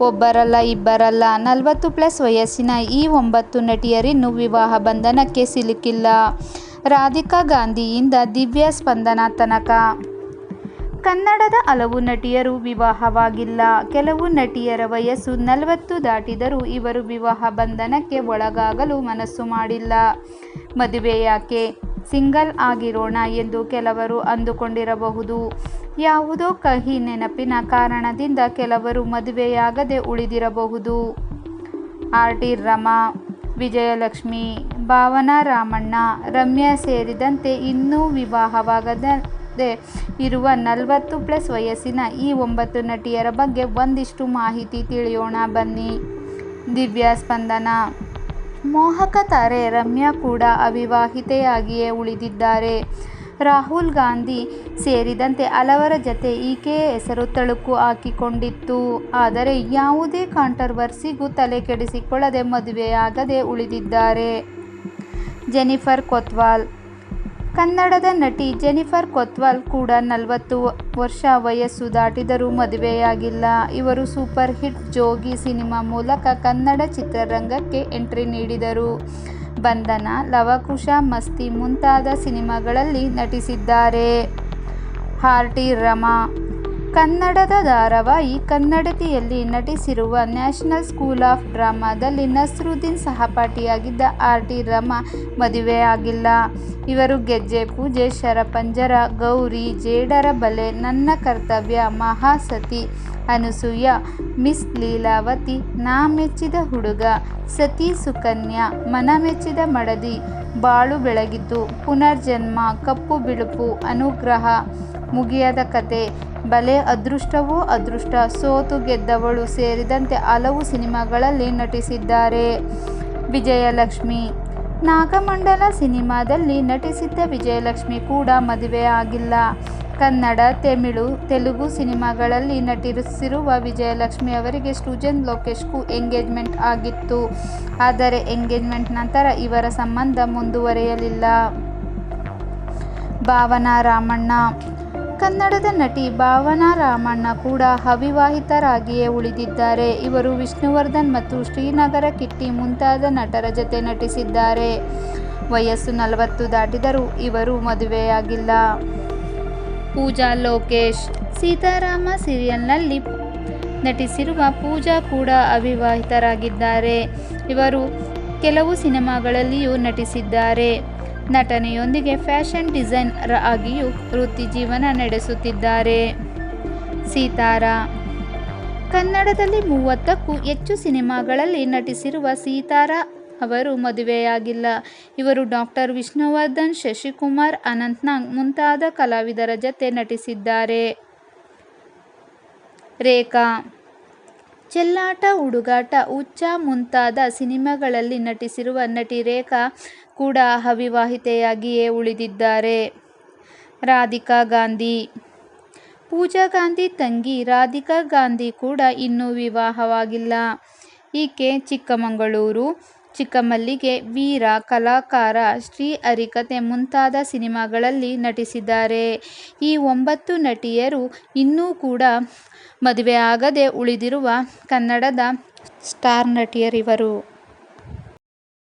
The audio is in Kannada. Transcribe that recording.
ಒಬ್ಬರಲ್ಲ, ಇಬ್ಬರಲ್ಲ ನಲವತ್ತು ಪ್ಲಸ್ ವಯಸ್ಸಿನ ಈ ಒಂಬತ್ತು ನಟಿಯರಿನ್ನೂ ವಿವಾಹ ಬಂಧನಕ್ಕೆ ಸಿಲುಕಿಲ್ಲ. ರಾಧಿಕಾ ಗಾಂಧಿಯಿಂದ ದಿವ್ಯ ಸ್ಪಂದನ ತನಕ ಕನ್ನಡದ ಹಲವು ನಟಿಯರು ವಿವಾಹವಾಗಿಲ್ಲ. ಕೆಲವು ನಟಿಯರ ವಯಸ್ಸು ನಲವತ್ತು ದಾಟಿದರೂ ಇವರು ವಿವಾಹ ಬಂಧನಕ್ಕೆ ಒಳಗಾಗಲು ಮನಸ್ಸು ಮಾಡಿಲ್ಲ. ಮದುವೆ ಯಾಕೆ? ಸಿಂಗಲ್ ಆಗಿರೋಣ ಎಂದು ಕೆಲವರು ಅಂದುಕೊಂಡಿರಬಹುದು. ಯಾವುದೋ ಕಹಿ ನೆನಪಿನ ಕಾರಣದಿಂದ ಕೆಲವರು ಮದುವೆಯಾಗದೆ ಉಳಿದಿರಬಹುದು. ಆರ್ ಟಿ ರಮಾ, ವಿಜಯಲಕ್ಷ್ಮಿ, ಭಾವನಾ ರಾಮಣ್ಣ, ರಮ್ಯಾ ಸೇರಿದಂತೆ ಇನ್ನೂ ವಿವಾಹವಾಗದೆ ಇರುವ ನಲವತ್ತು ಪ್ಲಸ್ ವಯಸ್ಸಿನ ಈ ಒಂಬತ್ತು ನಟಿಯರ ಬಗ್ಗೆ ಒಂದಿಷ್ಟು ಮಾಹಿತಿ ತಿಳಿಯೋಣ ಬನ್ನಿ. ದಿವ್ಯಾ ಸ್ಪಂದನ ಮೋಹಕ ತಾರೆ ರಮ್ಯಾ ಕೂಡ ಅವಿವಾಹಿತೆಯಾಗಿಯೇ ಉಳಿದಿದ್ದಾರೆ. ರಾಹುಲ್ ಗಾಂಧಿ ಸೇರಿದಂತೆ ಹಲವರ ಜತೆ ಈಕೆಯ ಹೆಸರು ತಳುಕು ಹಾಕಿಕೊಂಡಿತ್ತು. ಆದರೆ ಯಾವುದೇ ಕಾಂಟ್ರವರ್ಸಿಗೂ ತಲೆಕೆಡಿಸಿಕೊಳ್ಳದೆ ಮದುವೆಯಾಗದೆ ಉಳಿದಿದ್ದಾರೆ. ಜೆನಿಫರ್ ಕೊತ್ವಾಲ್ ಕನ್ನಡದ ನಟಿ ಜೆನಿಫರ್ ಕೊತ್ವಾಲ್ ಕೂಡ ನಲವತ್ತು ವರ್ಷ ವಯಸ್ಸು ದಾಟಿದರೂ ಮದುವೆಯಾಗಿಲ್ಲ. ಇವರು ಸೂಪರ್ ಹಿಟ್ ಜೋಗಿ ಸಿನಿಮಾ ಮೂಲಕ ಕನ್ನಡ ಚಿತ್ರರಂಗಕ್ಕೆ ಎಂಟ್ರಿ ನೀಡಿದರು. ಬಂಧನ, ಲವಕುಶ, ಮಸ್ತಿ ಮುಂತಾದ ಸಿನಿಮಾಗಳಲ್ಲಿ ನಟಿಸಿದ್ದಾರೆ. ಆರ್‌ಟಿ ರಮಾ ಕನ್ನಡದ ಧಾರಾವಾಹಿ ಕನ್ನಡತಿಯಲ್ಲಿ ನಟಿಸಿರುವ ನ್ಯಾಷನಲ್ ಸ್ಕೂಲ್ ಆಫ್ ಡ್ರಾಮಾದಲ್ಲಿ ನಸ್ರುದ್ದೀನ್ ಸಹಪಾಠಿಯಾಗಿದ್ದ ಆರ್ ಟಿ ರಮಾ ಮದುವೆಯಾಗಿಲ್ಲ. ಇವರು ಗೆಜ್ಜೆ ಪೂಜೆ, ಶರಪಂಜರ, ಗೌರಿ, ಜೇಡರ ಬಲೆ, ನನ್ನ ಕರ್ತವ್ಯ, ಮಹಾಸತಿ, ಅನಸೂಯ, ಮಿಸ್ ಲೀಲಾವತಿ, ನಾ ಮೆಚ್ಚಿದ ಹುಡುಗ, ಸತಿ ಸುಕನ್ಯಾ, ಮನ ಮೆಚ್ಚಿದ ಮಡದಿ, ಬಾಳು ಬೆಳಗಿತು, ಪುನರ್ಜನ್ಮ, ಕಪ್ಪು ಬಿಳುಪು, ಅನುಗ್ರಹ, ಮುಗಿಯದ ಕತೆ. ಬಲೆ ಅದೃಷ್ಟವೋ ಅದೃಷ್ಟ, ಸೋತು ಗೆದ್ದವಳು ಸೇರಿದಂತೆ ಹಲವು ಸಿನಿಮಾಗಳಲ್ಲಿ ನಟಿಸಿದ್ದಾರೆ. ವಿಜಯಲಕ್ಷ್ಮಿ. ನಾಗಮಂಡಲ ಸಿನಿಮಾದಲ್ಲಿ ನಟಿಸಿದ್ದ ವಿಜಯಲಕ್ಷ್ಮಿ ಕೂಡ ಮದುವೆ ಆಗಿಲ್ಲ. ಕನ್ನಡ, ತಮಿಳು, ತೆಲುಗು ಸಿನಿಮಾಗಳಲ್ಲಿ ನಟಿಸಿರುವ ವಿಜಯಲಕ್ಷ್ಮಿ ಅವರಿಗೆ ಸೃಜನ್ ಲೋಕೇಶ್ಗೂ ಎಂಗೇಜ್ಮೆಂಟ್ ಆಗಿತ್ತು. ಆದರೆ ಎಂಗೇಜ್ಮೆಂಟ್ ನಂತರ ಇವರ ಸಂಬಂಧ ಮುಂದುವರೆಯಲಿಲ್ಲ. ಭಾವನಾ ರಾಮಣ್ಣ ಕನ್ನಡದ ನಟಿ ಭಾವನಾ ರಾಮಣ್ಣ ಕೂಡ ಅವಿವಾಹಿತರಾಗಿಯೇ ಉಳಿದಿದ್ದಾರೆ. ಇವರು ವಿಷ್ಣುವರ್ಧನ್ ಮತ್ತು ಶ್ರೀನಗರ ಕಿಟ್ಟಿ ಮುಂತಾದ ನಟರ ಜತೆ ನಟಿಸಿದ್ದಾರೆ. ವಯಸ್ಸು ನಲವತ್ತು ದಾಟಿದರೂ ಇವರು ಮದುವೆಯಾಗಿಲ್ಲ. ಪೂಜಾ ಲೋಕೇಶ್ ಸೀತಾರಾಮ ಸೀರಿಯಲ್ನಲ್ಲಿ ನಟಿಸಿರುವ ಪೂಜಾ ಕೂಡ ಅವಿವಾಹಿತರಾಗಿದ್ದಾರೆ. ಇವರು ಕೆಲವು ಸಿನಿಮಾಗಳಲ್ಲಿಯೂ ನಟಿಸಿದ್ದಾರೆ. ನಟನೆಯೊಂದಿಗೆ ಫ್ಯಾಷನ್ ಡಿಸೈನರ್ ಆಗಿಯೂ ವೃತ್ತಿ ಜೀವನ ನಡೆಸುತ್ತಿದ್ದಾರೆ. ಸೀತಾರಾ ಕನ್ನಡದಲ್ಲಿ ಮೂವತ್ತಕ್ಕೂ ಹೆಚ್ಚು ಸಿನಿಮಾಗಳಲ್ಲಿ ನಟಿಸಿರುವ ಸಿತಾರಾ ಅವರು ಮದುವೆಯಾಗಿಲ್ಲ. ಇವರು ಡಾಕ್ಟರ್ ವಿಷ್ಣುವರ್ಧನ್, ಶಶಿಕುಮಾರ್, ಅನಂತ್ನಾಗ್ ಮುಂತಾದ ಕಲಾವಿದರ ಜತೆ ನಟಿಸಿದ್ದಾರೆ. ರೇಖಾ ಚೆಲ್ಲಾಟ, ಹುಡುಗಾಟ, ಉಚ್ಚ ಮುಂತಾದ ಸಿನಿಮಾಗಳಲ್ಲಿ ನಟಿಸಿರುವ ನಟಿ ರೇಖಾ ಕೂಡ ಅವಿವಾಹಿತೆಯಾಗಿಯೇ ಉಳಿದಿದ್ದಾರೆ. ರಾಧಿಕಾ ಗಾಂಧಿ ಪೂಜಾ ಗಾಂಧಿ ತಂಗಿ ರಾಧಿಕಾ ಗಾಂಧಿ ಕೂಡ ಇನ್ನೂ ವಿವಾಹವಾಗಿಲ್ಲ. ಈಕೆ ಚಿಕ್ಕಮಗಳೂರು, ಚಿಕ್ಕಮಲ್ಲಿಗೆ, ವೀರ, ಕಲಾಕಾರ, ಶ್ರೀಹರಿಕಥೆ ಮುಂತಾದ ಸಿನಿಮಾಗಳಲ್ಲಿ ನಟಿಸಿದ್ದಾರೆ. ಈ ಒಂಬತ್ತು ನಟಿಯರು ಇನ್ನೂ ಕೂಡ ಮದುವೆಯಾಗದೆ ಉಳಿದಿರುವ ಕನ್ನಡದ ಸ್ಟಾರ್ ನಟಿಯರಿವರು.